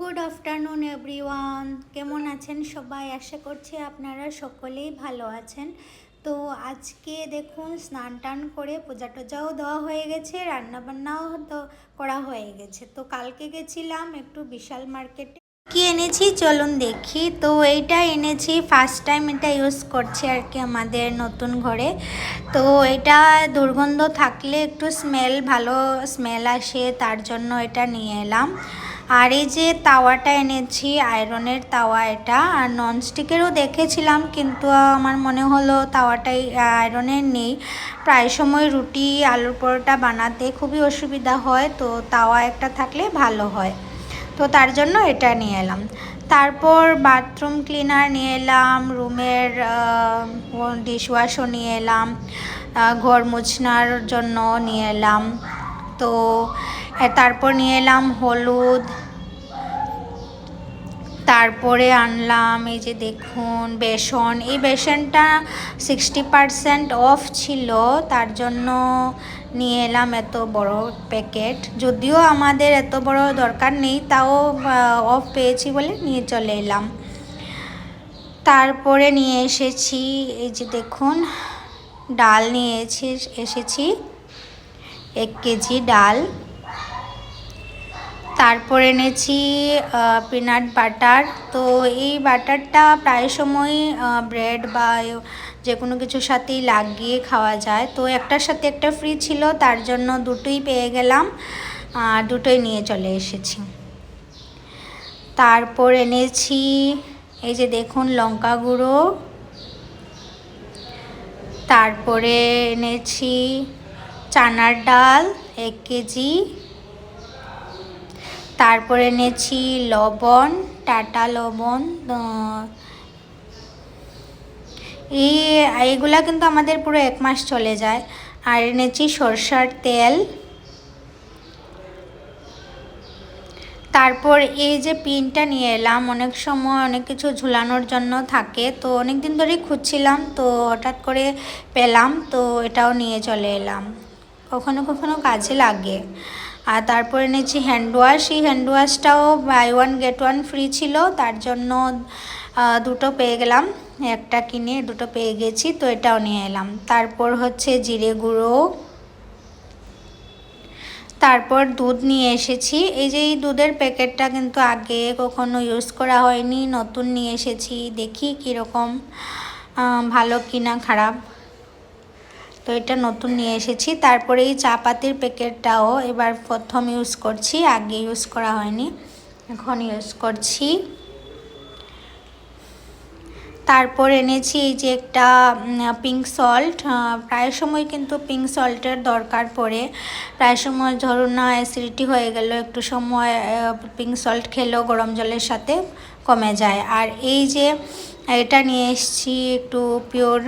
Good afternoon everyone কেমন আছেন সবাই? আশা করছি আপনারা সকলেই ভালো আছেন। তো আজকে দেখুন, স্নান টান করে পূজা টুজাও দেওয়া হয়ে গেছে, রান্নাবান্নাও তো করা হয়ে গেছে। তো কালকে গেছিলাম একটু বিশাল মার্কেটে। কি এনেছি? চলুন দেখি। তো এইটা এনেছি ফার্স্ট টাইম এটা ইউজ করছি আর কি আমাদের নতুন ঘরে। তো এটা দুর্গন্ধ থাকলে একটু স্মেল ভালো স্মেল আসে, তার জন্য এটা নিয়ে এলাম। আর এই যে তাওয়াটা এনেছি, আয়রনের তাওয়া এটা, আর ননস্টিকেরও দেখেছিলাম, কিন্তু আমার মনে হলো তাওয়াটাই আয়রনের নেই। প্রায় সময় রুটি, আলুর পরোটা বানাতে খুবই অসুবিধা হয়, তো তাওয়া একটা থাকলে ভালো হয়। তো তার জন্য এটা নিয়ে এলাম। তারপর বাথরুম ক্লিনার নিয়ে এলাম, রুমের ডিশওয়াশও নিয়ে এলাম ঘর মুছনার জন্য নিয়ে এলাম। তো তারপর নিয়ে এলাম হলুদ। তারপরে আনলাম, এই যে দেখুন, বেসন। এই বেসনটা সিক্সটি পারসেন্ট অফ ছিল, তার জন্য নিয়ে এলাম এত বড় প্যাকেট যদিও আমাদের এত বড় দরকার নেই, তাও অফ পেয়েছি বলে নিয়ে চলে এলাম। তারপরে নিয়ে এসেছি, এই যে দেখুন, ডাল নিয়ে এসেছি। এক কেজি ডাল। তারপর এনেছি পিনাট বাটার তো এই বাটারটা প্রায় সময় ব্রেড বা যে কোনো কিছুর সাথেই লাগিয়ে খাওয়া যায়। তো একটার সাথে একটা ফ্রি ছিল, তার জন্য দুটোই পেয়ে গেলাম। দুটোই নিয়ে চলে এসেছি। তারপর এনেছি, এই যে দেখুন লঙ্কা গুঁড়ো। তারপরে এনেছি চানার ডাল, এক কেজি। তারপরে এনেছি লবণ, টাটা লবণ এই এইগুলা কিন্তু আমাদের পুরো এক মাস চলে যায়। আর এনেছি সরষার তেল। তারপর এই যে পিনটা নিয়ে এলাম, অনেক সময় অনেক কিছু ঝুলানোর জন্য থাকে। তো অনেক দিন ধরেই খুঁজছিলাম, তো হঠাৎ করে পেলাম, তো এটাও নিয়ে চলে এলাম। কখনো কখনো কাজে লাগে। আর তারপর এনেছি হ্যান্ড ওয়াশ এই hand ওয়াশটাও buy one get one free ছিল। তার জন্য দুটো পেয়ে গেলাম। একটা কিনে দুটো পেয়ে গেছি, তো এটাও নিয়ে এলাম। তারপর হচ্ছে জিরে গুঁড়ো। তারপর দুধ নিয়ে এসেছি। এই যে এই দুধের প্যাকেটটা কিন্তু আগে কখনো ইউজ করা হয়নি, নতুন নিয়ে এসেছি। দেখি কীরকম ভালো কিনা খারাপ। তো এটা নতুন নিয়ে এসেছি। তারপরে এই চা পাতির প্যাকেটটাও এবার প্রথম ইউজ করছি, আগে ইউজ করা হয়নি, এখন ইউজ করছি। তারপর এনেছি এই যে একটা পিঙ্ক সল্ট প্রায় সময় কিন্তু পিঙ্ক সল্টের দরকার পড়ে। প্রায় সময় ধরুন না অ্যাসিডিটি হয়ে গেল একটু সময় পিঙ্ক সল্ট খেলেও গরম জলের সাথে কমে যায়। আর এই যে এটা নিয়ে এসছি একটু পিওর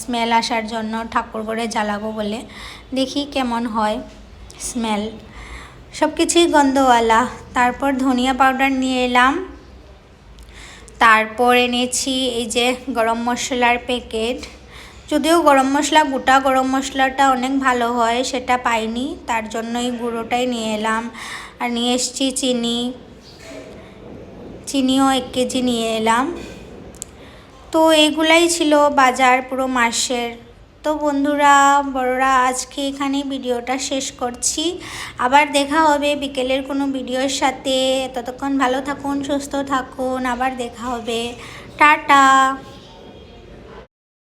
স্মেল আসার জন্য ঠাকুর করে জ্বালাবো বলে। দেখি কেমন হয় স্মেল সব কিছুই গন্ধওয়ালা। তারপর ধনিয়া পাউডার নিয়ে এলাম। তারপর এনেছি এই যে গরম মশলার প্যাকেট যদিও গরম মশলা, গোটা গরম মশলাটা অনেক ভালো হয়, সেটা পাইনি। তার জন্যই গুঁড়োটাই নিয়ে এলাম। আর নিয়ে এসছি চিনি। চিনিও এক কেজি নিয়ে এলাম। তো এগুলাই ছিল বাজার পুরো মাসের। তো বন্ধুরা, বড়রা, আজকে এখানে ভিডিওটা শেষ করছি। আবার দেখা হবে বিকেলের কোনো ভিডিওর সাথে। ততক্ষণ ভালো থাকুন, সুস্থ থাকুন। আবার দেখা হবে। টাটা!